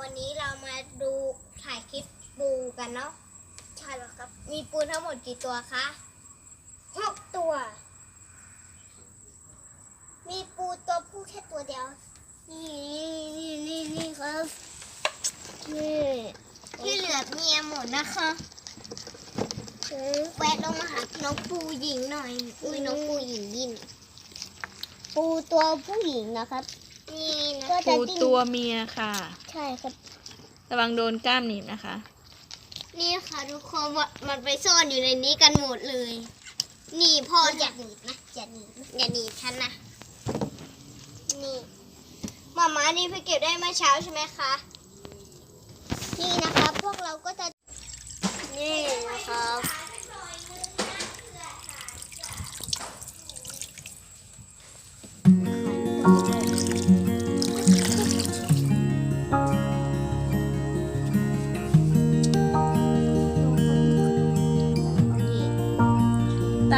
วันนี้เรามาดูถ่ายคลิปปูกันเนาะใช่แล้วครับ มีปูทั้งหมดกี่ตัวคะหกตัว มีปูตัวผู้แค่ตัวเดียว นี่นี่นี่นี่ครับนี่ที่เหลือเมียหมดนะคะแวะลงมาหาน้องปูหญิงหน่อย อุ้ยน้องปูหญิงยินปูตัวผู้หญิงนะครับ นี่นะก็จะปูดิ้นตัวเมียค่ะ ใช่ครับ ระวังโดนกล้ามหนีบนะคะ นี่ค่ะทุกคนว่ามันไปซ่อนอยู่ในนี้กันหมดเลย นี่พ่ออย่าจะหนีบนะอย่าหนีบนะอย่าหนีบฉันนะนี่มาม่านี่เพิ่งเก็บได้เมื่อเช้าใช่ไหมคะนี่นะครับพวกเราก็จะนี่นะครับ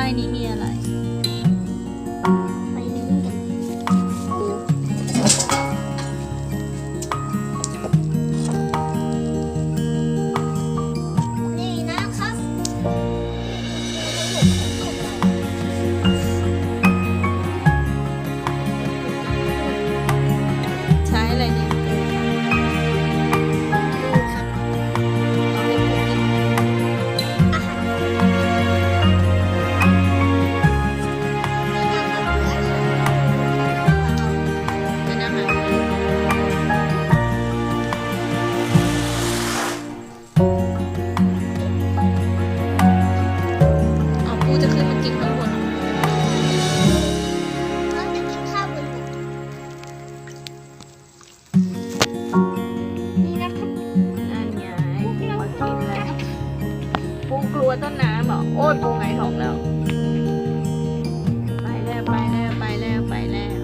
ใต้ ไปแล้วไปแล้วไปแล้ว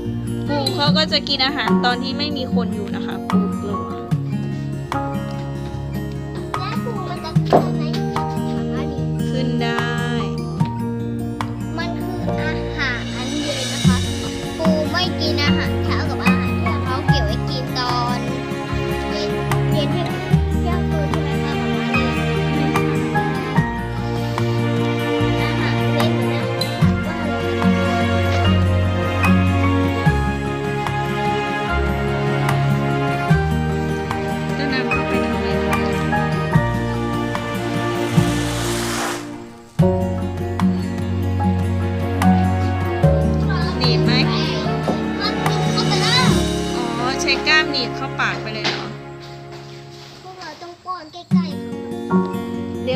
กุ้งเขาก็จะกินอาหารตอนที่ไม่มีคนอยู่นะคะกุ้ง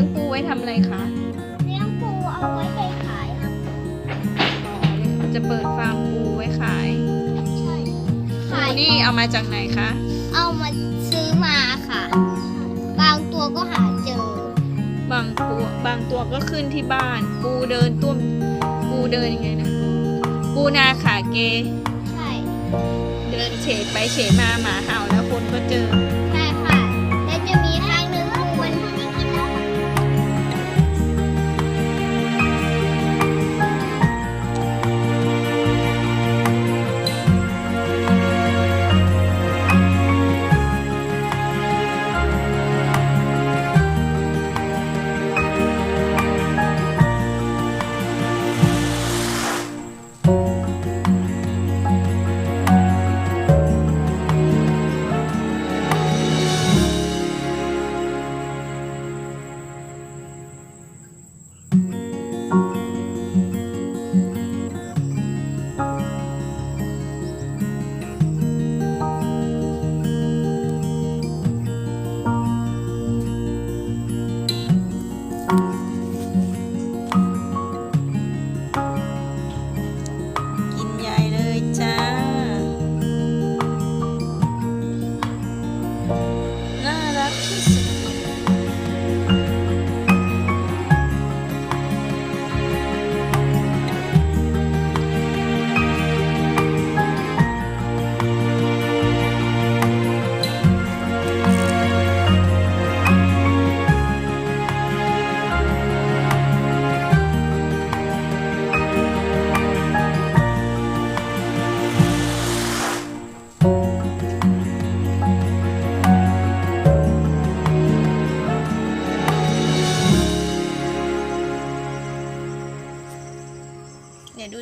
ยงปูไว้ทำอะไรคะเลี้ยงปูเอาไว้ไปขายครับอ๋อจะเปิดฟาร์มปูไว้ขายใช่ปูนี่เอามาจากไหนคะเอามาซื้อมาค่ะ บางตัวก็หาเจอ บางปูบางตัวก็ขึ้นที่บ้าน ปูเดินต้วมปูเดินยังไงนะ ปูนาขาเก ใช่ เดินเฉดไปเฉดมาหมาเห่าแล้วคนก็เจอ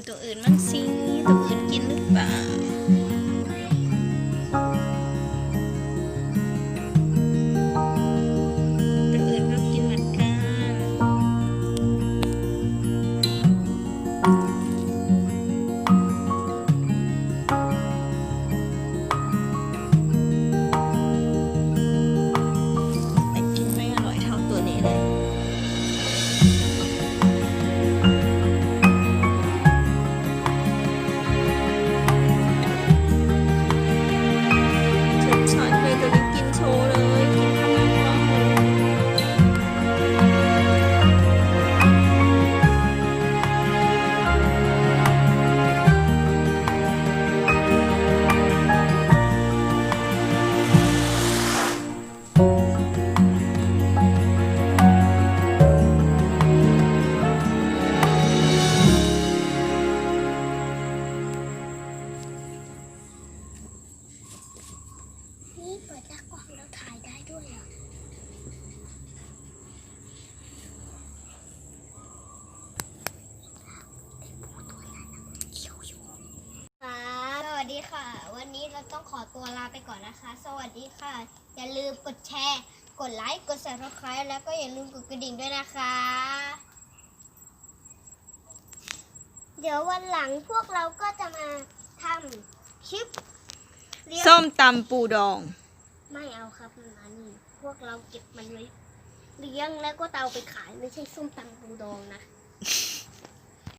ตัวอื่นมั่งสิตัวอื่นกิน ปิดหน้ากล้องแล้วถ่ายได้ด้วยเหรอค่ะสวัสดีค่ะ วันนี้เราต้องขอตัวลาไปก่อนนะคะ สวัสดีค่ะ อย่าลืมกดแชร์ กดไลค์ กด subscribe แล้วก็อย่าลืมกดกระดิ่งด้วยนะคะ เดี๋ยววันหลังพวกเราก็จะมาทำคลิปเลี้ยงส้มตำปูดอง ไม่เอาครับมานี่ พวกเราเก็บมันไว้เลี้ยงแล้วก็เตาไปขายไม่ใช่ส้มตำปูดองนะ